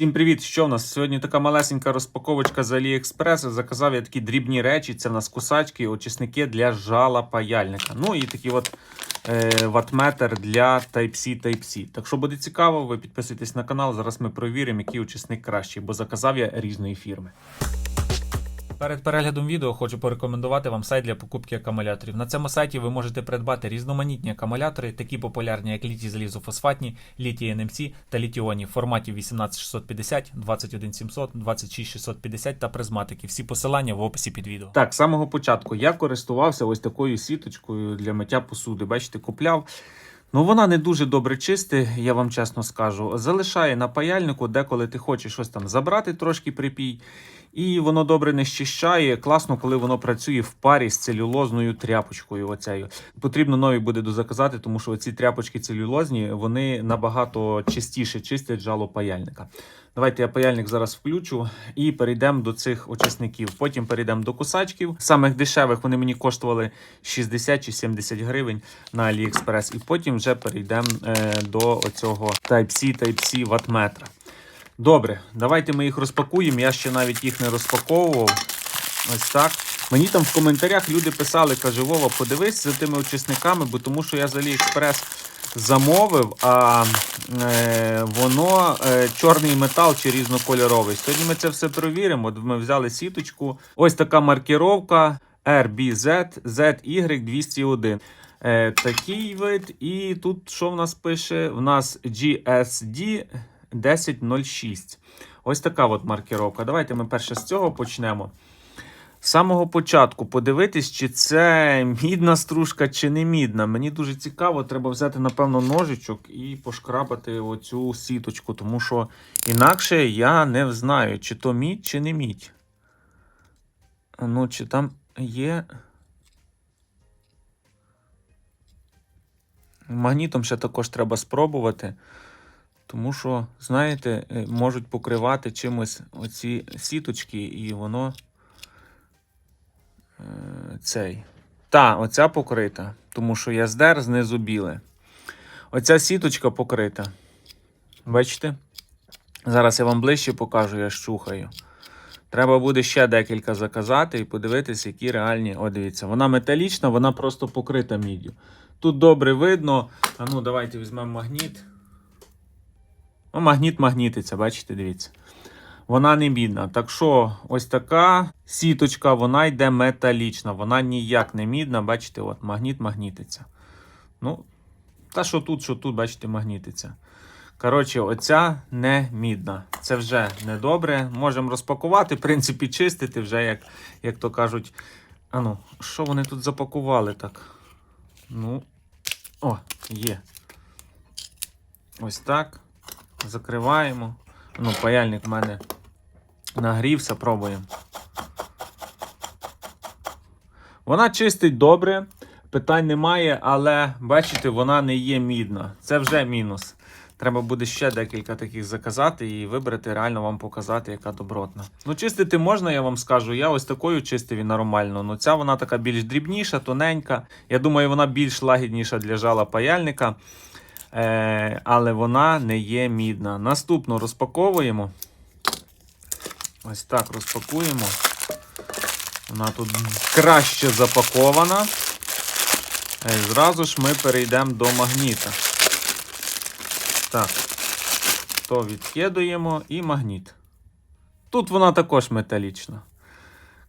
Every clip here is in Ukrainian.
Всім привіт! Що в нас? Сьогодні така малесенька розпаковочка з AliExpress. Заказав я такі дрібні речі. Це в нас кусачки, очисники для жала паяльника. Ну і такий от е, ватметр для Type-C Type-C. Так що буде цікаво, ви підписуйтесь на канал. Зараз ми провіримо, який очисник кращий, бо заказав я різної фірми. Перед переглядом відео хочу порекомендувати вам сайт для покупки акумуляторів. На цьому сайті ви можете придбати різноманітні акумулятори, такі популярні, як літій залізофосфатні, літій NMC та літіоні в форматі 18650, 21700, 26650 та призматики. Всі посилання в описі під відео. Так, з самого початку я користувався ось такою сіточкою для миття посуди. Бачите, купляв. Ну, вона не дуже добре чисти, я вам чесно скажу. Залишає на паяльнику, деколи ти хочеш щось там забрати, трошки припій. І воно добре не щищає. Класно, коли воно працює в парі з целюлозною тряпочкою. Оцею. Потрібно нові буде дозаказати, тому що ці тряпочки целюлозні вони набагато частіше чистять жало паяльника. Давайте я паяльник зараз включу і перейдемо до цих очисників. Потім перейдемо до кусачків. Самих дешевих вони мені коштували 60 чи 70 гривень на AliExpress. І потім вже перейдемо е, до оцього Type-C, Type-C ватметра. Добре, давайте ми їх розпакуємо. Я ще навіть їх не розпаковував. Ось так. Мені там в коментарях люди писали, каже, Вова, подивись за тими очисниками, бо тому що я з AliExpress замовив, а е, воно е, чорний метал чи різнокольоровий. Сьогодні ми це все перевіримо. От Ми взяли сіточку. Ось така маркіровка RBZ ZY201. Е, такий вид. І тут що в нас пише? В нас GSD 1006. Ось така от маркіровка. Давайте ми перше з цього почнемо. З самого початку подивитись, чи це мідна стружка, чи не мідна. Мені дуже цікаво, треба взяти, напевно, ножичок і пошкрабати оцю сіточку, тому що інакше я не знаю, чи то мідь, чи не мідь. Ну, чи там є. Магнітом ще також треба спробувати. Тому що, знаєте, е, можуть покривати чимось оці сіточки, і воно е, цей. Та, оця покрита. Тому що я здер знизу біле. Оця сіточка покрита. Бачите? Зараз я вам ближче покажу, я щухаю. Треба буде ще декілька заказати і подивитися, які реальні. О, дивіться, вона металічна, вона просто покрита міддю. Тут добре видно. А ну, давайте візьмемо магніт. Ну, магніт магнітиться, бачите, дивіться. Вона не мідна. Так що, ось така сіточка, вона йде металічна. Вона ніяк не мідна. Бачите, от магніт магнітиться. Ну, та що тут, що тут, бачите, магнітиться. Коротше, оця не мідна. Це вже недобре. Можемо розпакувати, в принципі, чистити вже, як, як то кажуть. А ну, що вони тут запакували так? Ну, о, є. Ось так. Закриваємо. Ну, паяльник в мене нагрівся, пробуємо. Вона чистить добре, питань немає, але бачите, вона не є мідна. Це вже мінус. Треба буде ще декілька таких заказати і вибрати, реально вам показати, яка добротна. Ну, чистити можна, я вам скажу. Я ось такою чистив і нормально. Ну, ця вона така більш дрібніша, тоненька. Я думаю, вона більш лагідніша для жала паяльника. Е, але вона не є мідна. Наступну розпаковуємо. Ось так розпакуємо. Вона тут краще запакована. Е, зразу ж ми перейдемо до магніта. Так, то відкидуємо і магніт. Тут вона також металічна.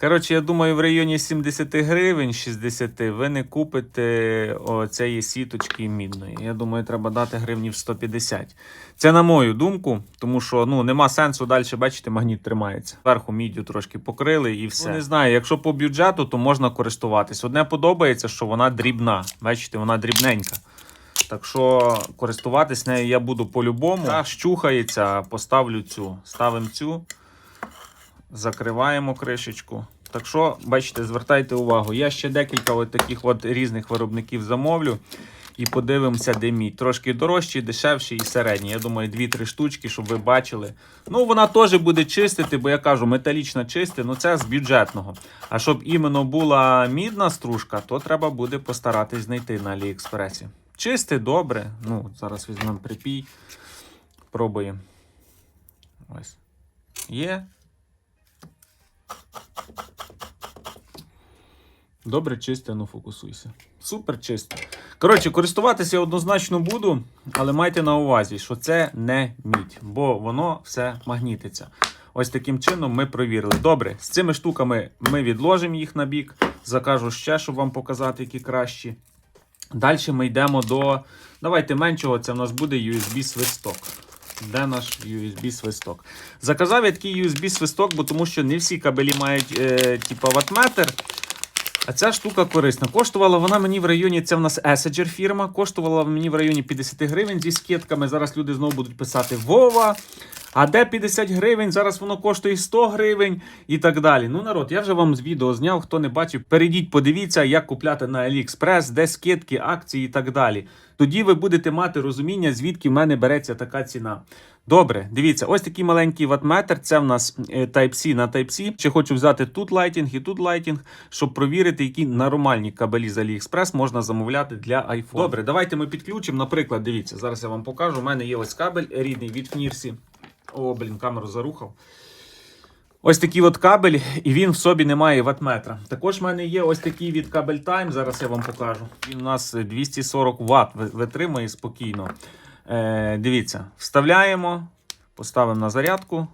Коротше, я думаю, в районі 70 гривень 60 ви не купите цієї сіточки мідної. Я думаю, треба дати гривнів 150. Це на мою думку, тому що ну, нема сенсу далі, бачите, магніт тримається. Зверху міддю трошки покрили і все. Ну, не знаю, якщо по бюджету, то можна користуватись. Одне подобається, що вона дрібна. Бачите, вона дрібненька. Так що користуватись нею я буду по-любому. Щухається, поставлю цю. Ставимо цю. Закриваємо кришечку. Так що, бачите, звертайте увагу. Я ще декілька от таких от різних виробників замовлю. І подивимося, де мій. Трошки дорожчий, дешевший і середній. Я думаю, 2-3 штучки, щоб ви бачили. Ну, вона теж буде чистити, бо я кажу, металічна чисти, ну це з бюджетного. А щоб іменно була мідна стружка, то треба буде постаратись знайти на Аліекспресі. Чисти, добре. Ну, зараз візьмемо припій. Пробуємо. Ось. Є. Добре, чисте, ну фокусуйся. Супер чисто. Коротше, користуватися однозначно буду, але майте на увазі, що це не мідь, бо воно все магнітиться. Ось таким чином ми провірили. Добре, з цими штуками ми відложимо їх на бік. Закажу ще, щоб вам показати, які кращі. Далі ми йдемо до. Давайте меншого, це в нас буде USB-свисток. Де наш USB-свисток? Заказав я такий USB-свисток, бо тому що не всі кабелі мають е, типу ватметр. А ця штука корисна. Коштувала вона мені в районі, це в нас Essenger фірма. Коштувала мені в районі 50 гривень зі скидками. Зараз люди знову будуть писати Вова. А де 50 гривень? Зараз воно коштує 100 гривень і так далі. Ну, народ, я вже вам з відео зняв. Хто не бачив, перейдіть, подивіться, як купляти на AliExpress, де скидки, акції і так далі. Тоді ви будете мати розуміння, звідки в мене береться така ціна. Добре, дивіться, ось такий маленький ватметр. Це в нас е, Type-C на Type-C. Ще хочу взяти тут лайтінг і тут лайтінг, щоб провірити, які нормальні кабелі з AliExpress можна замовляти для iPhone. Добре, давайте ми підключимо. Наприклад, дивіться, зараз я вам покажу. У мене є ось кабель рідний від Фнірсі. О, блін, камеру зарухав. Ось такий от кабель, і він в собі не має ватметра. Також в мене є ось такий від Кабель Time, зараз я вам покажу. Він у нас 240 Вт витримує спокійно. Е, Дивіться, вставляємо, поставимо на зарядку.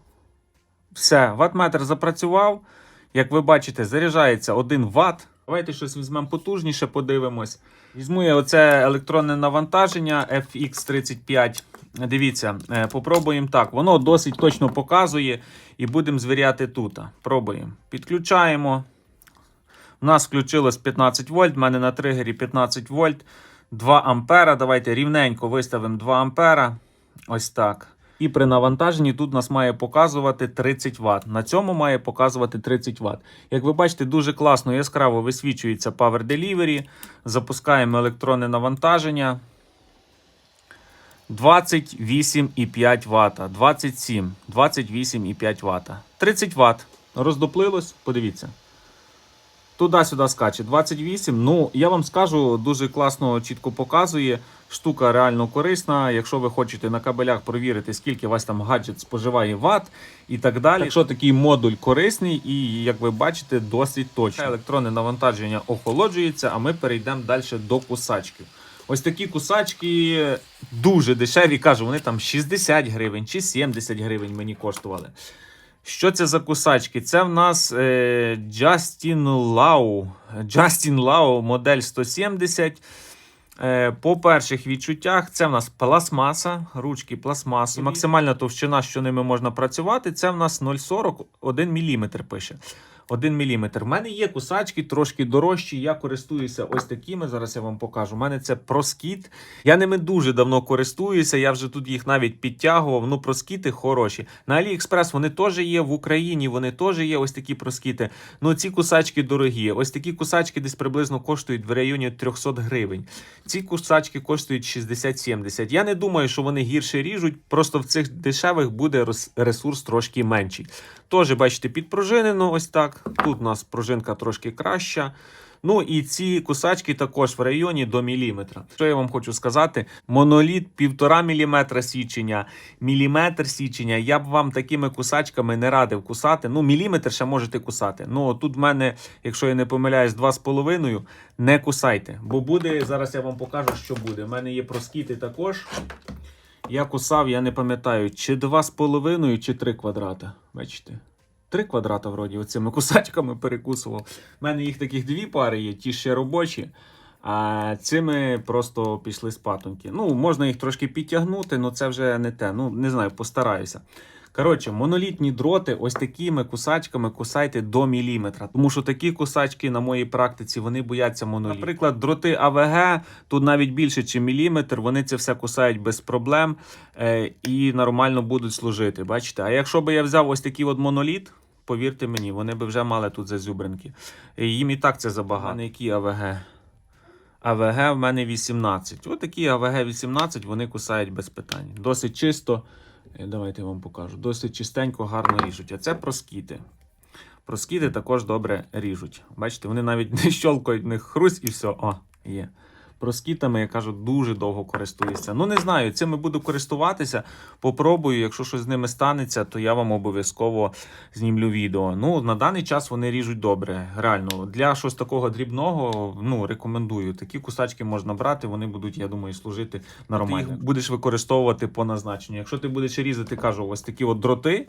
Все, ватметр запрацював. Як ви бачите, заряджається 1 Вт. Давайте щось візьмемо потужніше, подивимось. Візьму я оце електронне навантаження FX35. Дивіться, е, попробуємо так. Воно досить точно показує і будемо звіряти тут. Пробуємо. Підключаємо. У нас включилось 15 вольт, в мене на тригері 15 вольт, 2 ампера. Давайте рівненько виставимо 2 ампера. Ось так. І при навантаженні тут нас має показувати 30 Вт. На цьому має показувати 30 Вт. Як ви бачите, дуже класно яскраво висвічується Power Delivery. Запускаємо електронне навантаження. 28,5 Вт. 27, 28,5 Вт. 30 Вт. Роздоплилось, подивіться. Туди-сюди скаче 28. Ну, я вам скажу, дуже класно, чітко показує. Штука реально корисна. Якщо ви хочете на кабелях провірити, скільки вас там гаджет споживає ват і так далі. Якщо такий модуль корисний і, як ви бачите, досить точно. Електронне навантаження охолоджується, а ми перейдемо далі до кусачків. Ось такі кусачки дуже дешеві. Кажу, вони там 60 гривень чи 70 гривень мені коштували. Що це за кусачки? Це в нас е, Justin Lau. Justin Lau модель 170. Е, по перших відчуттях, це в нас пластмаса, ручки пластмаси. Максимальна товщина, що ними можна працювати, це в нас 0,40 1 мм пише. 1 мм. В мене є кусачки трошки дорожчі. Я користуюся ось такими. Зараз я вам покажу. У мене це проскіт. Я ними дуже давно користуюся. Я вже тут їх навіть підтягував. Ну, проскіти хороші. На AliExpress вони теж є. В Україні вони теж є. Ось такі проскіти. Ну, ці кусачки дорогі. Ось такі кусачки десь приблизно коштують в районі 300 гривень. Ці кусачки коштують 60-70. Я не думаю, що вони гірше ріжуть. Просто в цих дешевих буде ресурс трошки менший. Теж, бачите, підпружинено ось так. Тут у нас пружинка трошки краща. Ну і ці кусачки також в районі до міліметра. Що я вам хочу сказати? Моноліт півтора міліметра січення, міліметр січення. Я б вам такими кусачками не радив кусати. Ну, міліметр ще можете кусати. Ну тут в мене, якщо я не помиляюсь, 2,5. Не кусайте. Бо буде, зараз я вам покажу, що буде. У мене є проскіти також. Я кусав, я не пам'ятаю, чи 2,5, чи 3 квадрата. Бачите? Три квадрата, вроді, оцими кусачками перекусував. У мене їх таких дві пари є, ті ще робочі. А цими просто пішли спатоньки. Ну, можна їх трошки підтягнути, але це вже не те. Ну, не знаю, постараюся. Коротше, монолітні дроти, ось такими кусачками кусайте до міліметра. Тому що такі кусачки на моїй практиці вони бояться моноліту. Наприклад, дроти АВГ тут навіть більше, ніж міліметр. Вони це все кусають без проблем е, і нормально будуть служити. Бачите? А якщо би я взяв ось такий от моноліт, повірте мені, вони би вже мали тут зазюбринки. Їм і так це забагато. У мене які АВГ? АВГ в мене 18. Ось такі АВГ 18 вони кусають без питань. Досить чисто. Е, Давайте я вам покажу. Досить чистенько, гарно ріжуть. А це проскіти. Проскіти також добре ріжуть. Бачите, вони навіть не щолкають, в них хрусь і все. О, є. Проскітами, я кажу, дуже довго користуюся. Ну, не знаю, цими буду користуватися. Попробую, якщо щось з ними станеться, то я вам обов'язково знімлю відео. Ну, на даний час вони ріжуть добре. Реально, для щось такого дрібного, ну, рекомендую. Такі кусачки можна брати, вони будуть, я думаю, служити нормально. Ти їх будеш використовувати по назначенню. Якщо ти будеш різати, кажу, ось такі от дроти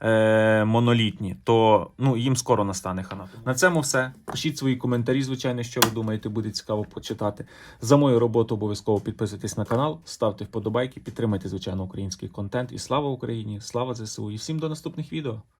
е, монолітні, то ну, їм скоро настане хана. На цьому все. Пишіть свої коментарі, звичайно, що ви думаєте, буде цікаво почитати. За мою роботу обов'язково підписуйтесь на канал, ставте вподобайки, підтримайте, звичайно, український контент. І слава Україні! Слава ЗСУ! І всім до наступних відео!